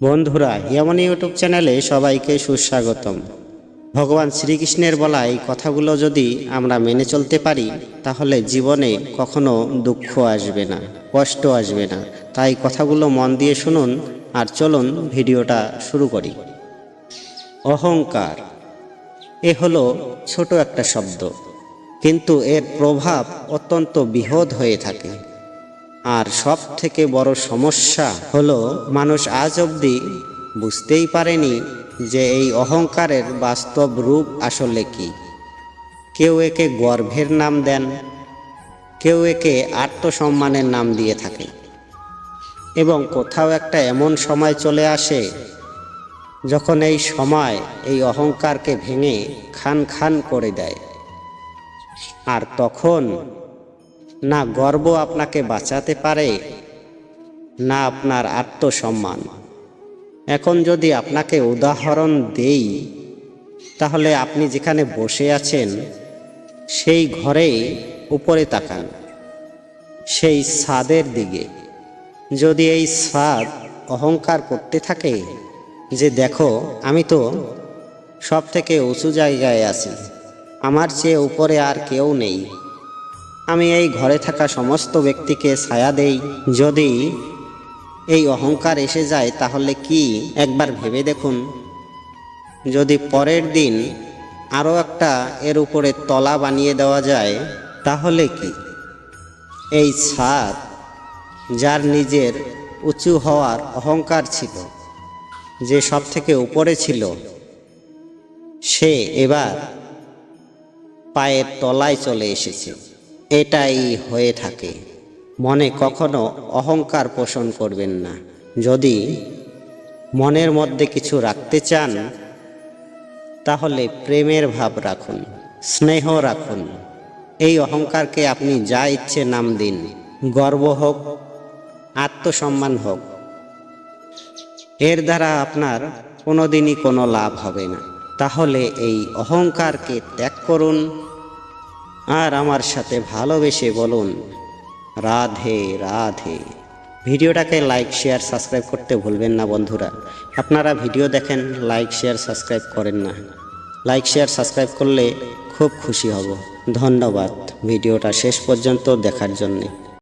বন্ধুরা এমন ইউটিউব চ্যানেলে সবাইকে সুস্বাগতম। ভগবান শ্রীকৃষ্ণের বলা এই কথাগুলো যদি আমরা মেনে চলতে পারি, তাহলে জীবনে কখনো দুঃখ আসবে না, কষ্ট আসবে না। তাই কথাগুলো মন দিয়ে শুনুন আর চলুন ভিডিওটা শুরু করি। অহংকার, এ হলো ছোট একটা শব্দ। কিন্তু এর প্রভাব অত্যন্ত বৃহৎ হয়ে থাকে। আর সব থেকে বড় সমস্যা হলো, মানুষ আজ অবধি বুঝতেই পারেনি যে এই অহংকারের বাস্তব রূপ আসলে কি। কেউ একে গর্ভের নাম দেন, কেউ একে আত্মসম্মানের নাম দিয়ে থাকে। এবং কোথাও একটা এমন সময় চলে আসে, যখন এই সময় এই অহংকারকে ভেঙে খান খান করে দেয়। আর তখন না গর্ব আপনাকে বাঁচাতে পারে, না আপনার আত্মসম্মান। এখন যদি আপনাকে উদাহরণ দেই, তাহলে আপনি যেখানে বসে আছেন, সেই ঘরে উপরে তাকান। সেই ছাদের দিকে। যদি এই ছাদ অহংকার করতে থাকে, যে দেখো, আমি তো সব থেকে উঁচু জায়গায় আছি, আমার চেয়ে উপরে আর কেউ নেই। আমি এই ঘরে থাকা সমস্ত ব্যক্তিকে ছায়া দেই। যদি এই অহংকার এসে যায়, তাহলে কি? একবার ভেবে দেখুন। যদি পরের দিন আরও একটা এর উপরে তলা বানিয়ে দেওয়া যায়, তাহলে কি? এই ছাদ যার নিজের উঁচু হওয়ার অহংকার ছিল, যে সব থেকে উপরে ছিল, সে এবার পায়ের তলায় চলে এসেছে। এটাই হয়ে থাকে। মনে কখনো অহংকার পোষণ করবেন না। যদি মনের মধ্যে কিছু রাখতে চান, তাহলে প্রেমের ভাব রাখুন, স্নেহ রাখুন। এই অহংকারকে আপনি যা ইচ্ছে নাম দিন, গর্ব হোক, আত্মসম্মান হোক। এর দ্বারা আপনার কোনোদিনই কোনো লাভ হবে না। তাহলে এই অহংকারকে ত্যাগ করুন আর আমার সাথে ভালোবেসে বলুন, রাধে রাধে। ভিডিওটাকে লাইক, শেয়ার, সাবস্ক্রাইব করতে ভুলবেন না বন্ধুরা। আপনারা ভিডিও দেখেন, লাইক, শেয়ার, সাবস্ক্রাইব করেন না। লাইক, শেয়ার, সাবস্ক্রাইব করলে খুব খুশি হব। ধন্যবাদ ভিডিওটা শেষ পর্যন্ত দেখার জন্যে।